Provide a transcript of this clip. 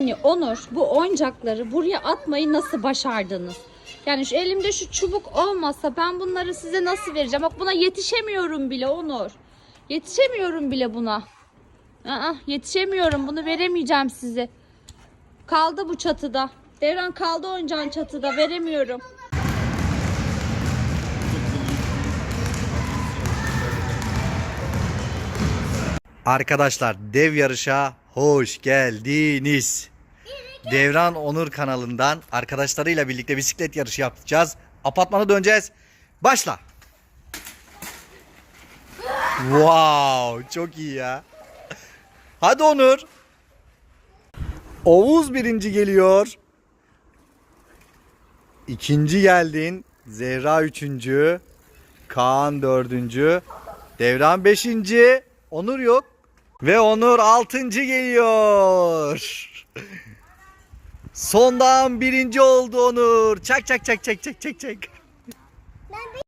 Yani Onur bu oyuncakları buraya atmayı nasıl başardınız? Yani şu elimde şu çubuk olmasa ben bunları size nasıl vereceğim? Bak buna yetişemiyorum bile Onur. Yetişemiyorum bile buna. Aa, yetişemiyorum bunu veremeyeceğim size. Kaldı bu çatıda. Devran kaldı oyuncağın çatıda veremiyorum. Arkadaşlar dev yarışa hoş geldiniz. Devran Onur kanalından arkadaşlarıyla birlikte bisiklet yarışı yapacağız. Apartmana döneceğiz. Başla. Wow, çok iyi ya. Hadi Onur. Oğuz birinci geliyor. İkinci geldin. Zehra üçüncü. Kaan dördüncü. Devran beşinci. Onur yok. Ve Onur altıncı geliyor. Sondan birinci oldu Onur. Çak çak çak çak çak çak çak.